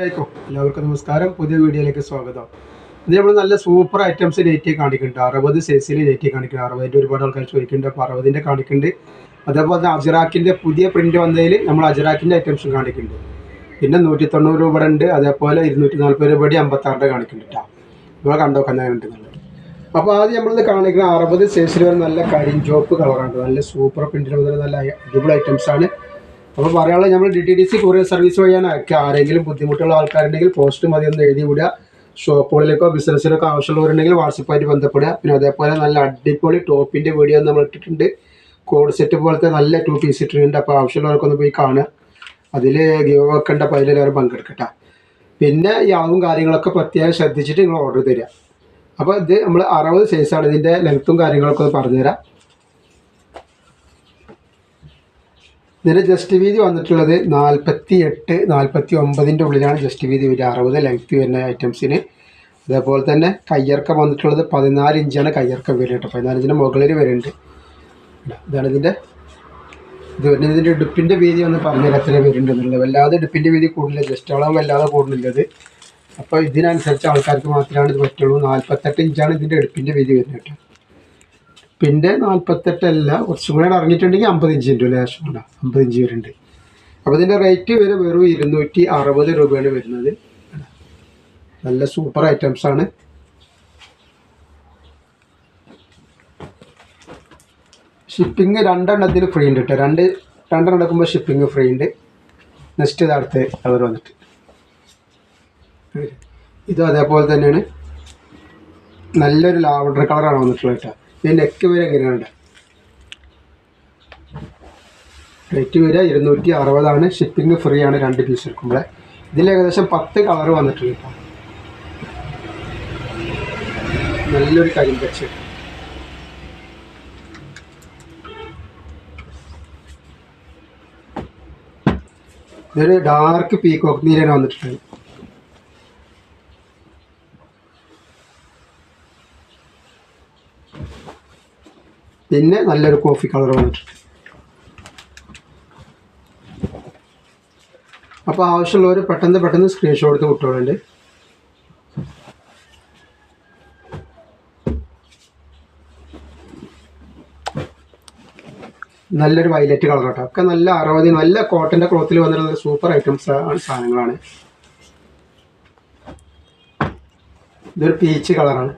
എല്ലാവർക്കും നമസ്കാരം. പുതിയ വീഡിയോയിലേക്ക് സ്വാഗതം. ഇത് നമ്മൾ നല്ല സൂപ്പർ ഐറ്റംസ് ലേറ്റ് കാണിക്കുന്നുണ്ട്. അറുപത് സൈസിൽ ലേറ്റ് കാണിക്കുന്നുണ്ട്. അറുപതിന്റെ ഒരുപാട് ആൾക്കാർ ചോദിക്കുന്നുണ്ട്. അപ്പോൾ അറുപതിന്റെ കാണിക്കുന്നുണ്ട്. അതേപോലെ തന്നെ അജറാക്കിന്റെ പുതിയ പ്രിന്റ് വന്നതിൽ നമ്മൾ അജറാക്കിന്റെ ഐറ്റംസ് കാണിക്കുന്നുണ്ട്. പിന്നെ നൂറ്റി തൊണ്ണൂറ് രൂപ ഉണ്ട്. അതേപോലെ ഇരുന്നൂറ്റി നാൽപ്പത് രൂപയുടെ അമ്പത്താറിന്റെ കാണിക്കുന്നുണ്ട് കേട്ടോ ഇവിടെ കണ്ടോ? നല്ല അപ്പോൾ ആദ്യം നമ്മൾ കാണിക്കുന്ന അറുപത് സൈസിൽ വരെ നല്ല കരിഞ്ചോപ്പ് കളറാണ് നല്ല സൂപ്പർ പ്രിന്റിൽ മുതൽ നല്ല അടിപൊളി ഐറ്റംസ് ആണ്. അപ്പോൾ പറയാനുള്ളത് നമ്മൾ D T D C courier service വഴിയാണ് ആരെങ്കിലും ബുദ്ധിമുട്ടുള്ള ആൾക്കാരുണ്ടെങ്കിൽ പോസ്റ്റ് മതി ഒന്ന് എഴുതി വിടുക. ഷോപ്പുകളിലേക്കോ ബിസിനസ്സിലേക്കോ ആവശ്യമുള്ളവരുണ്ടെങ്കിൽ വാട്സപ്പായിട്ട് ബന്ധപ്പെടുക. പിന്നെ അതേപോലെ നല്ല അടിപൊളി ടോപ്പിന്റെ വീഡിയോ നമ്മൾ ഇട്ടിട്ടുണ്ട്. കോഡ് സെറ്റ് പോലത്തെ നല്ല ടു പീസ് ഇട്ടിട്ടുണ്ട്. അപ്പോൾ ആവശ്യമുള്ളവർക്കൊന്ന് പോയി കാണുക. അതിൽ ഗീവ് വെക്കേണ്ട അപ്പോൾ അതിലെല്ലാവരും പങ്കെടുക്കട്ടെ. പിന്നെ യാവും കാര്യങ്ങളൊക്കെ പ്രത്യേകം ശ്രദ്ധിച്ചിട്ട് നിങ്ങൾ ഓർഡർ തരിക. അപ്പോൾ ഇത് നമ്മൾ അറുപത് സൈസാണ് ഇതിന്റെ ലെങ്ത്തും കാര്യങ്ങളൊക്കെ ഒന്ന് പറഞ്ഞുതരാം. ഇതിന്റെ ജസ്റ്റ് വീതി വന്നിട്ടുള്ളത് നാൽപ്പത്തി എട്ട് നാൽപ്പത്തി ഒമ്പതിന്റെ ഉള്ളിലാണ് ജസ്റ്റ് വീതി. വരിക അറുപത് ലെങ്ത് വരുന്ന ഐറ്റംസിന് അതേപോലെ തന്നെ കയ്യിറക്കം വന്നിട്ടുള്ളത് പതിനാല് ഇഞ്ചാണ് കയ്യിറക്കം വരുന്നത് കേട്ടോ. പതിനാല് മുകളിൽ വരുന്നുണ്ട്. ഇതാണ് ഇതിന്റെ ഇത് വരുന്നത്. ഇതിന്റെ ഇടുപ്പിന്റെ വീതി ഒന്ന് പറഞ്ഞാൽ എത്ര വരുന്നുണ്ട് എന്നുള്ളത്. വല്ലാതെ ഇടുപ്പിന്റെ വീതി കൂടുതലില്ല ജസ്റ്റ് അളവ് വല്ലാതെ കൂടുന്നില്ലത് അപ്പോൾ ഇതിനനുസരിച്ച് ആൾക്കാർക്ക് മാത്രമാണ് ഇത് പറ്റുള്ളൂ. നാൽപ്പത്തെട്ട് ഇഞ്ചാണ് ഇതിന്റെ ഇടുപ്പിന്റെ വീതി വരുന്നത് കേട്ടോ. പിന്നെ നാൽപ്പത്തെട്ടല്ല കുറച്ചും കൂടെ ഇറങ്ങിയിട്ടുണ്ടെങ്കിൽ അമ്പത് ഇഞ്ചിന്റെ ലേശം കൂടെ അമ്പത് ഇഞ്ച് വരുന്നുണ്ട്. അപ്പോൾ ഇതിന്റെ റേറ്റ് വരെ വെറും ഇരുന്നൂറ്റി അറുപത് രൂപയാണ് വരുന്നത്. നല്ല സൂപ്പർ ഐറ്റംസ് ആണ്. ഷിപ്പിംഗ് രണ്ടെണ്ണത്തിന് ഫ്രീ ഉണ്ട് കേട്ടോ രണ്ട് രണ്ടെണ്ണം എടുക്കുമ്പോൾ ഷിപ്പിംഗ് ഫ്രീ ഉണ്ട്. നെക്സ്റ്റ് ഇത് അടുത്ത് അവർ വന്നിട്ട്. ഇതും അതേപോലെ തന്നെയാണ്. നല്ലൊരു ലാവണ്ടർ കളറാണ് വന്നിട്ടുള്ളത് കേട്ടോ ഇതിന്റെ നെക്ക് വരെ എങ്ങനെയാണ് റേറ്റ് വരെ ഇരുന്നൂറ്റി അറുപതാണ് ഷിപ്പിംഗ് ഫ്രീ ആണ് രണ്ട് പീസ് എടുക്കുമ്പോൾ ഇതിൽ ഏകദേശം പത്ത് കളർ വന്നിട്ടുണ്ട് കേട്ടോ നല്ലൊരു കരിമ്പച്ച് ഇതൊരു ഡാർക്ക് പീക്കോക്ക് നീരാണ് വന്നിട്ടുള്ളത്. പിന്നെ നല്ലൊരു കോഫി കളർ വന്നിട്ടുണ്ട്. അപ്പോൾ ആവശ്യമുള്ളവർ പെട്ടെന്ന് പെട്ടെന്ന് സ്ക്രീൻഷോട്ട് എടുത്ത് വിട്ടോളുണ്ട്. നല്ലൊരു വയലറ്റ് കളർ കേട്ടോ. ഒക്കെ നല്ല അറുപത് നല്ല കോട്ടന്റെ ക്ലോത്തിൽ വന്നിട്ടുള്ള സൂപ്പർ ഐറ്റംസ് ആണ് സാധനങ്ങളാണ്. ഇതൊരു പീച്ച് കളറാണ്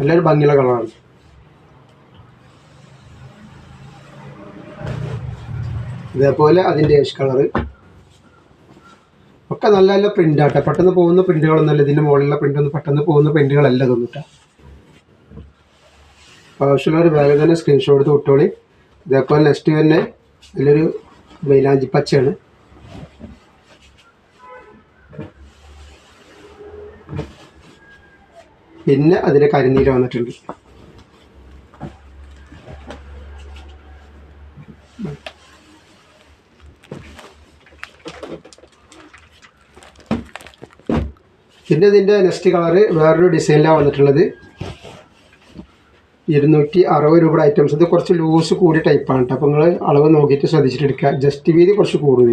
നല്ലൊരു ഭംഗിയുള്ള കളറാണ് ഇതേപോലെ അതിന്റെ ഏഷ് കളറ് ഒക്കെ നല്ല നല്ല പ്രിന്റ് ആട്ടോ. പെട്ടെന്ന് പോകുന്ന പ്രിന്റുകളൊന്നുമല്ല ഇതിന്റെ മുകളിലുള്ള പ്രിന്റ് ഒന്നും പെട്ടെന്ന് പോകുന്ന പ്രിന്റുകളല്ല ഇതൊന്നും ആവശ്യമുള്ള ആവശ്യമുള്ളവർ ബാഗ് തന്നെ സ്ക്രീൻഷോട്ട് എടുത്ത് വിട്ടോളി. ഇതേപോലെ നെക്സ്റ്റ് തന്നെ നല്ലൊരു മൈലാഞ്ചി പച്ചയാണ്. പിന്നെ അതിന്റെ കരിനീര് വന്നിട്ടുണ്ട്. പിന്നെ ഇതിന്റെ നെക്സ്റ്റ് കളറ് വേറൊരു ഡിസൈനിലാണ് വന്നിട്ടുള്ളത്. ഇരുന്നൂറ്റി അറുപത് രൂപയുടെ ഐറ്റംസ് ഇത് കുറച്ച് ലൂസ് കൂടിയ ടൈപ്പാണ് കേട്ടോ അപ്പോൾ നിങ്ങൾ അളവ് നോക്കിയിട്ട് ശ്രദ്ധിച്ചിട്ട് എടുക്കുക. ജസ്റ്റ് വീതി കുറച്ച് കൂടുതൽ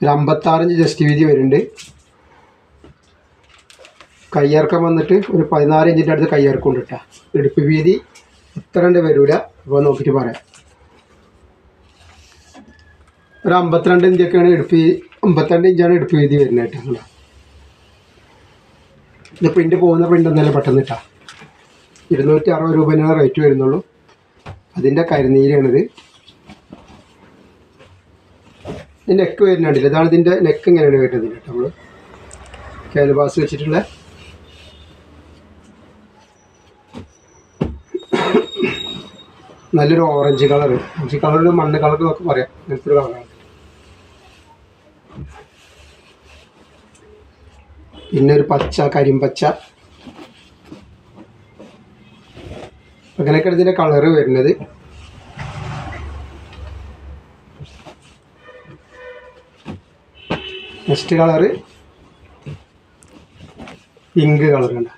ഒരു അമ്പത്താറിഞ്ച് ജസ്റ്റ് വീതി വരുന്നുണ്ട്. കയ്യിറക്കം വന്നിട്ട് ഒരു പതിനാറ് ഇഞ്ചിന്റെ അടുത്ത് കയ്യിറക്കം ഉണ്ട് കേട്ടോ ഇടുപ്പ് വീതി ഇത്ര വരില്ല അപ്പോൾ നോക്കിയിട്ട് പറയാം. ഒരു അമ്പത്തിരണ്ട് ഇഞ്ചൊക്കെയാണ് ഇടുപ്പ് വീതി അമ്പത്തിരണ്ട് ഇഞ്ചാണ് ഇടുപ്പ് വീതി വരുന്നത് കേട്ടോ? ഇത് പ്രിന്റ് പോകുന്ന പ്രിന്റ് ഒന്നല്ല പെട്ടെന്ന് ഇട്ടാ ഇരുന്നൂറ്റി അറുപത് രൂപേനാണ് റേറ്റ് വരുന്നുള്ളൂ. അതിന്റെ കരിനീരാണിത്. നെക്ക് വരുന്നുണ്ടല്ലോ ഇതാണ് ഇതിന്റെ നെക്ക് ഇങ്ങനെയാണ് വരുന്നത് കേട്ടോ നമ്മൾ ക്യാൻവാസ് വെച്ചിട്ടുള്ള. നല്ലൊരു ഓറഞ്ച് കളർ ഓറഞ്ച് ഒരു മണ്ണ് കളർ എന്നൊക്കെ പറയാം. അങ്ങനത്തെ ഒരു കളറാണ് പിന്നെ ഒരു പച്ച കരിമ്പച്ച. അങ്ങനെയൊക്കെയാണ് ഇതിന്റെ കളറ് വരുന്നത്. നെക്സ്റ്റ് കളറ് പിങ്ക് കളറുണ്ട്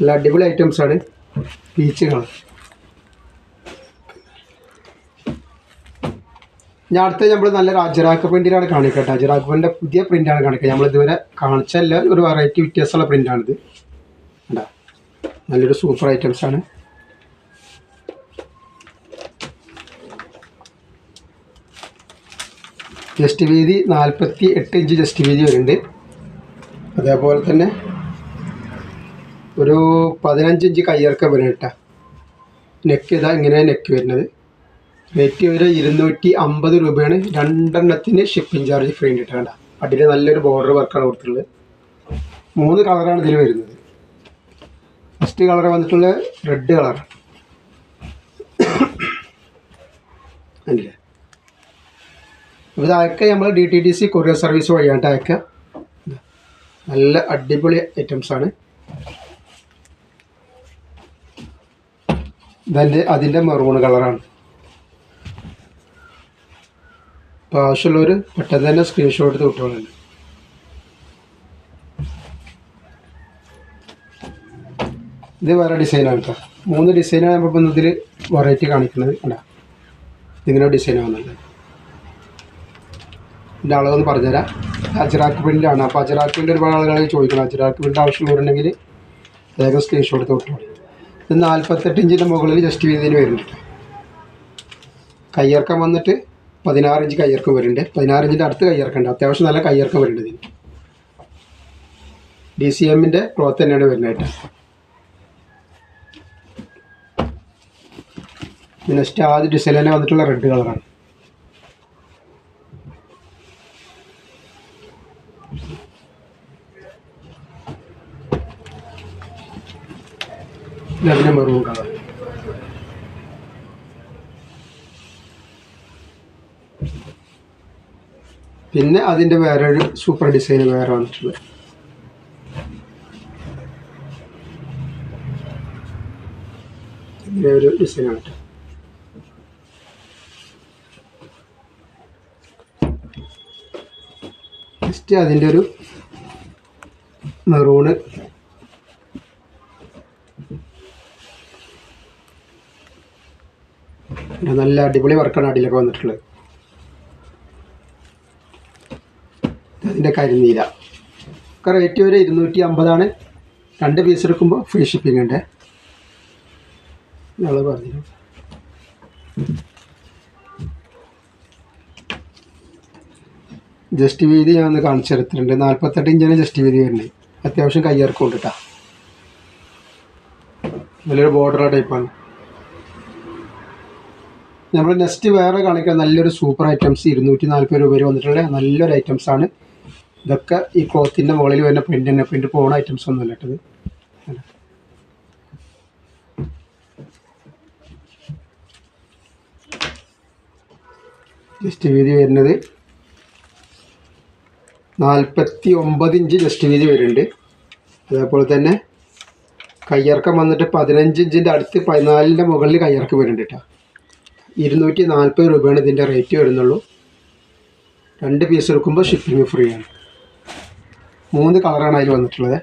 നല്ല അടിപൊളി ഐറ്റംസ് ആണ്. പീച്ച് കളർ ഞാൻ അടുത്ത നമ്മൾ നല്ല അജറാക്ക് പ്രിന്റിലാണ് കാണിക്കട്ടെ അജറാക്ക് പ്രിന്റിന്റെ പുതിയ പ്രിന്റാണ് കാണിക്കുക നമ്മൾ ഇതുവരെ കാണിച്ച കാണിച്ചല്ല ഒരു വെറൈറ്റി വ്യത്യാസമുള്ള പ്രിന്റാണിത്. കണ്ടാ? നല്ലൊരു സൂപ്പർ ഐറ്റംസ് ആണ്. ജസ്റ്റ് വീതി നാൽപ്പത്തി എട്ട് ഇഞ്ച് ജസ്റ്റ് വീതി വരുന്നുണ്ട്. അതേപോലെ തന്നെ ഒരു പതിനഞ്ച് ഇഞ്ച് കയ്യിറക്കം വരും കേട്ടോ. നെക്ക് ഇതാ ഇങ്ങനെ നെക്ക് വരുന്നത്. റേറ്റ് ഒരു ഇരുന്നൂറ്റി അമ്പത് രൂപയാണ് രണ്ടെണ്ണത്തിന് ഷിപ്പിംഗ് ചാർജ് ഫ്രീ ഉണ്ട് അടിയിൽ നല്ലൊരു ബോർഡർ വർക്കാണ് കൊടുത്തിട്ടുള്ളത്. മൂന്ന് കളറാണ് ഇതിൽ വരുന്നത്. ഫസ്റ്റ് കളർ വന്നിട്ടുള്ള റെഡ് കളർ അല്ലേ? ഇത് അയക്കുക നമ്മൾ D T D C courier service വഴിയാണ് അയക്കുക നല്ല അടിപൊളി ഐറ്റംസ് ആണ്. ഇതെന്റെ അതിന്റെ മെറൂൺ കളറാണ് അപ്പോൾ ആവശ്യമുള്ളവർ പെട്ടെന്ന് തന്നെ സ്ക്രീൻഷോട്ട് എടുത്ത് വിട്ടോളുണ്ട് ഇത് വേറെ ഡിസൈനാണ് കേട്ടോ മൂന്ന് ഡിസൈനാണ് നമ്മളിപ്പോൾ ഇതിൽ വെറൈറ്റി കാണിക്കുന്നത്. അല്ല ഇങ്ങനെ ഡിസൈൻ ആവുന്നുണ്ട് ഇതിന്റെ അളവെന്ന് പറഞ്ഞുതരാം. അജറാക്ക് പ്രിന്റാണ് അപ്പോൾ അജറാക്ക് പ്രിന്റ് ഒരുപാട് ആളുകൾ ചോദിക്കണം അജറാക്ക് പ്രിന്റ് ആവശ്യമുള്ളവരുണ്ടെങ്കിൽ വേഗം സ്ക്രീൻഷോട്ട് എടുത്ത് വിട്ടോളൂ. ഇത് നാൽപ്പത്തെട്ട് ഇഞ്ചിന്റെ മുകളിൽ ജസ്റ്റ് വീതിയിൽ വരുന്നുണ്ട് കയ്യിറക്കം വന്നിട്ട് പതിനാറ് ഇഞ്ച് കയ്യിറക്കം വരുന്നുണ്ട് പതിനാറ് ഇഞ്ചിന്റെ അടുത്ത് കയ്യിറക്കുന്നുണ്ട് അത്യാവശ്യം നല്ല കയ്യിറക്കം വരുന്നുണ്ട് ഇതിന്. ഡി സി എമ്മിന്റെ ക്ലോത്ത് തന്നെയാണ് വരുന്നത് കേട്ടോ. നെക്സ്റ്റ് ആദ്യ ഡിസൈൻ തന്നെ വന്നിട്ടുള്ള റെഡ് കളറാണ് ഇതിന്റെ മെറൂൺ കളർ പിന്നെ അതിന്റെ വേറെ ഒരു സൂപ്പർ ഡിസൈൻ വേറെ വന്നിട്ടുള്ളത്. ഇങ്ങനെ ഒരു ഡിസൈനാണ് കേട്ടോ ജസ്റ്റ് അതിന്റെ ഒരു മെറൂണ് നല്ല അടിപൊളി വർക്കാണ് അടിയിലൊക്കെ വന്നിട്ടുള്ളത്. അതിന്റെ കരിനീല റേറ്റ് വരെ ഇരുന്നൂറ്റി അമ്പതാണ് രണ്ട് പീസ് എടുക്കുമ്പോൾ ഫ്രീ ഷിപ്പിംഗ് ഉണ്ട്. ഞങ്ങൾ പറഞ്ഞു ജസ്റ്റ് വീതി ഞാൻ ഒന്ന് കാണിച്ചു തരത്തിലുണ്ട്. നാൽപ്പത്തെട്ട് ഇഞ്ചാണ് ജസ്റ്റ് വീതി വരുന്നത്. അത്യാവശ്യം കയ്യേർക്കും ഉണ്ട് കേട്ടോ നല്ലൊരു ബോർഡർ ടൈപ്പാണ് നമ്മൾ നെക്സ്റ്റ് വേറെ കാണിക്കാൻ നല്ലൊരു സൂപ്പർ ഐറ്റംസ് ഇരുന്നൂറ്റി നാൽപ്പത് രൂപ വരെ വന്നിട്ടുള്ള നല്ലൊരു ഐറ്റംസ് ആണ്. ഇതൊക്കെ ഈ ക്ലോത്തിന്റെ മുകളിൽ വരുന്ന പ്രിന്റ് തന്നെ. പ്രിന്റ് പോണ ഐറ്റംസ് ഒന്നും അല്ല കേട്ടത് ജസ്റ്റ് വീതി വരുന്നത് നാൽപ്പത്തി ഒമ്പത് ഇഞ്ച് ജസ്റ്റ് വീതി വരുന്നുണ്ട്. അതേപോലെ തന്നെ കയ്യിറക്കം വന്നിട്ട് പതിനഞ്ച് ഇഞ്ചിന്റെ അടുത്ത് പതിനാലിന്റെ മുകളിൽ കയ്യിറക്കം വരുന്നുണ്ട് കേട്ടോ. ഇരുന്നൂറ്റി നാൽപ്പത് രൂപയാണ് ഇതിന്റെ റേറ്റ് വരുന്നുള്ളൂ. രണ്ട് പീസ് എടുക്കുമ്പോൾ ഷിപ്പിംഗ് ഫ്രീ ആണ്. മൂന്ന് കളറാണ് അതിൽ വന്നിട്ടുള്ളത്.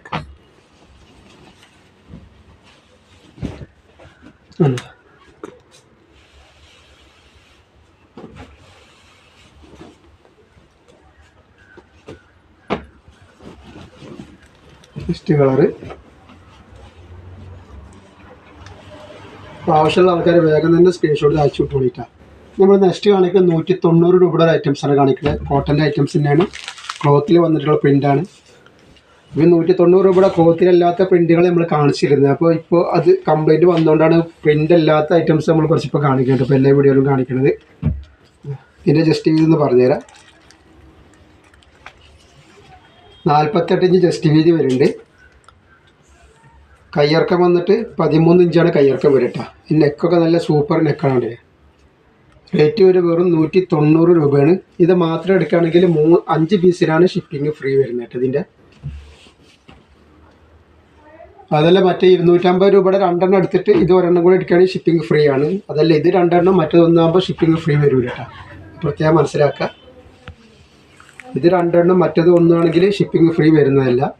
ഉം. Next colour. ആവശ്യമുള്ള ആൾക്കാർ വേഗം തന്നെ സ്ക്രീൻഷോട്ട് അയച്ചു വിട്ടോളിട്ടാ. നമ്മൾ നെക്സ്റ്റ് കാണിക്കുന്നത് നൂറ്റി തൊണ്ണൂറ് രൂപയുടെ ഐറ്റംസ് ആണ് കാണിക്കുന്നത്. കോട്ടന്റെ ഐറ്റംസ് തന്നെയാണ്. ക്ലോത്തിൽ വന്നിട്ടുള്ള പ്രിന്റാണ് ഇപ്പോൾ നൂറ്റി തൊണ്ണൂറ് രൂപയുടെ കോത്തിലല്ലാത്ത പ്രിന്റുകൾ നമ്മൾ കാണിച്ചിരുന്നത്. അപ്പോൾ ഇപ്പോൾ അത് കംപ്ലൈന്റ് വന്നുകൊണ്ടാണ് പ്രിന്റ് അല്ലാത്ത ഐറ്റംസ് നമ്മൾ കുറച്ചിപ്പോൾ കാണിക്കുന്നത്. ഇപ്പോൾ എല്ലാ വീഡിയോയിലും കാണിക്കുന്നത് ഇതിന്റെ ജസ്റ്റ് വീതി എന്ന് പറഞ്ഞുതരാം. നാൽപ്പത്തെട്ട് ഇഞ്ച് ജസ്റ്റ് വീതി വരുന്നുണ്ട്. കയ്യിറക്കം വന്നിട്ട് പതിമൂന്ന് ഇഞ്ചാണ് കയ്യിറക്കം വരട്ട. ഈ നെക്കൊക്കെ നല്ല സൂപ്പർ നെക്കാണ് റേറ്റ് ഒരു വെറും നൂറ്റി തൊണ്ണൂറ് രൂപയാണ്. ഇത് മാത്രം എടുക്കുകയാണെങ്കിൽ മൂ അഞ്ച് പീസിനാണ് ഷിപ്പിംഗ് ഫ്രീ വരുന്നത് ഇതിന്റെ. അതല്ല മറ്റേ ഇരുന്നൂറ്റമ്പത് രൂപയുടെ രണ്ടെണ്ണം എടുത്തിട്ട് ഇത് ഒരെണ്ണം കൂടി എടുക്കുകയാണെങ്കിൽ ഷിപ്പിംഗ് ഫ്രീ ആണ്. അതല്ല ഇത് രണ്ടെണ്ണം മറ്റൊന്നാകുമ്പോൾ ഷിപ്പിംഗ് ഫ്രീ വരില്ല കേട്ടോ. പ്രത്യേകം മനസ്സിലാക്കുക. ഇത് രണ്ടെണ്ണം മറ്റത് ഒന്നാണെങ്കിൽ ഷിപ്പിംഗ് ഫ്രീ വരുന്നതല്ല.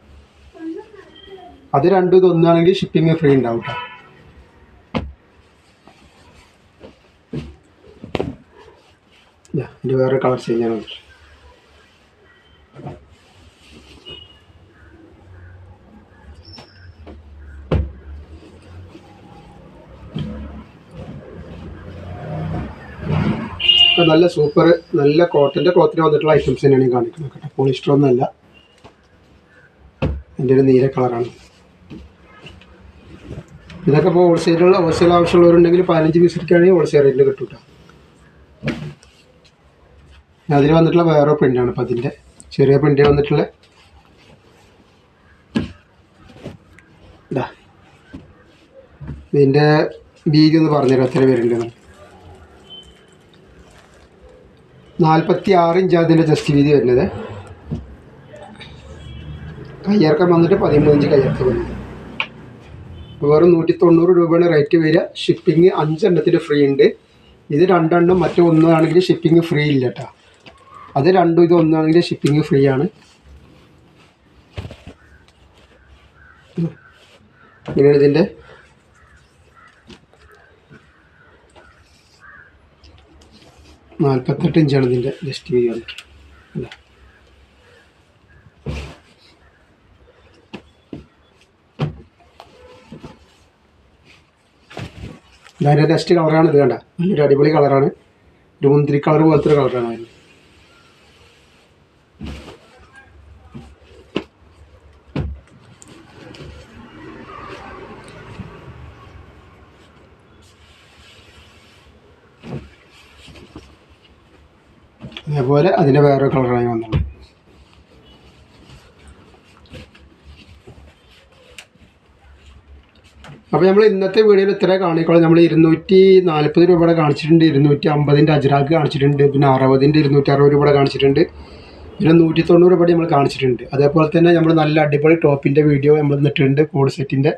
അത് രണ്ടും ഇതൊന്നാണെങ്കിൽ ഷിപ്പിംഗ് ഫ്രീ ഉണ്ടാവും കേട്ടോ. ഇതാ ഇതിന്റെ വേറെ കളർ ചേഞ്ചാണ് നല്ല സൂപ്പർ നല്ല കോട്ടന്റെ ക്ലോത്തിന് വന്നിട്ടുള്ള ഐറ്റംസ് തന്നെയാണ് കാണിക്കുന്നത് കേട്ടോ. പോളിസ്റ്റർ ഒന്നുമല്ല. എന്റെ ഒരു നീല കളറാണ് ഇതൊക്കെ ഇപ്പോൾ ഹോൾസെയിലുള്ള ഹോൾസെയിൽ ആവശ്യമുള്ളവരുണ്ടെങ്കിൽ പതിനഞ്ച് പീസ് എടുക്കുകയാണെങ്കിൽ ഹോൾസെയിൽ റേറ്റിൽ കിട്ടും കേട്ടോ. അതിൽ വന്നിട്ടുള്ള വേറെ പ്രിന്റാണ് ഇപ്പം അതിന്റെ ചെറിയ പ്രിന്റ് വന്നിട്ടുള്ള. ഇതാ. ഇതിന്റെ വീതി ഒന്ന് പറഞ്ഞുതരാം എത്ര പേരുണ്ടെന്ന്. നാൽപ്പത്തി ആറ് ഇഞ്ചാണ് അതിന്റെ ജസ്റ്റ് വീതി വരുന്നത്. കയ്യിറക്കം വന്നിട്ട് പതിമൂന്ന് ഇഞ്ച് കയ്യിറക്കം വരുന്നത് വെറും നൂറ്റി തൊണ്ണൂറ് രൂപയാണ് റേറ്റ് വരിക. ഷിപ്പിംഗ് അഞ്ചെണ്ണത്തിന് ഫ്രീ ഉണ്ട്. ഇത് രണ്ടെണ്ണം മറ്റേ ഒന്നാണെങ്കിൽ ഷിപ്പിംഗ് ഫ്രീ ഇല്ല കേട്ടോ അത് രണ്ടും ഇത് ഒന്നാണെങ്കിൽ ഷിപ്പിംഗ് ഫ്രീ ആണ്. ഇങ്ങനെയാണ് ഇതിന്റെ നാൽപ്പത്തെട്ട് ഇഞ്ചാണ് ഇതിന്റെ ജസ്റ്റ് വന്നിട്ട് ഇതാ. ഇതിന്റെ നെക്സ്റ്റ് കളറാണ് ഇത് കണ്ട? നല്ലൊരു അടിപൊളി കളറാണ് ഒരു മുന്തിരി കളർ പോലത്തെ ഒരു കളറാണ് അതിന്. അതേപോലെ അതിന്റെ വേറെ കളറായി വന്നത് അപ്പോൾ നമ്മൾ ഇന്നത്തെ വീഡിയോയിൽ ഇത്ര കാണിക്കോളാം നമ്മൾ ഇരുന്നൂറ്റി നാൽപ്പത് രൂപയുടെ കാണിച്ചിട്ടുണ്ട്. ഇരുന്നൂറ്റി അമ്പതിന്റെ അജ്രാക്ക് കാണിച്ചിട്ടുണ്ട്. പിന്നെ അറുപതിന്റെ ഇരുന്നൂറ്റി അറുപത് രൂപയുടെ കാണിച്ചിട്ടുണ്ട്. പിന്നെ നൂറ്റി തൊണ്ണൂറ് രൂപയുടെ നമ്മൾ കാണിച്ചിട്ടുണ്ട്. അതേപോലെ തന്നെ നമ്മൾ നല്ല അടിപൊളി ടോപ്പിന്റെ വീഡിയോ നമ്മൾ ഇന്നിട്ടുണ്ട് കോഡ് സെറ്റിന്റെ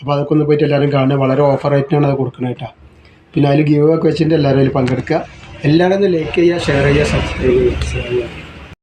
അപ്പോൾ അതൊക്കെ ഒന്ന് പോയിട്ട് എല്ലാവരും കാണുക. വളരെ ഓഫർ റേറ്റിനാണ് അത് കൊടുക്കുന്നത് കേട്ടോ. പിന്നെ അതിൽ ഗീവ് ഒക്കെ വെച്ചിട്ട് എല്ലാവരും അതിൽ പങ്കെടുക്കുക. എല്ലാവരും ലൈക്ക് ചെയ്യുക ഷെയർ ചെയ്യുക സബ്സ്ക്രൈബ് ചെയ്യുക.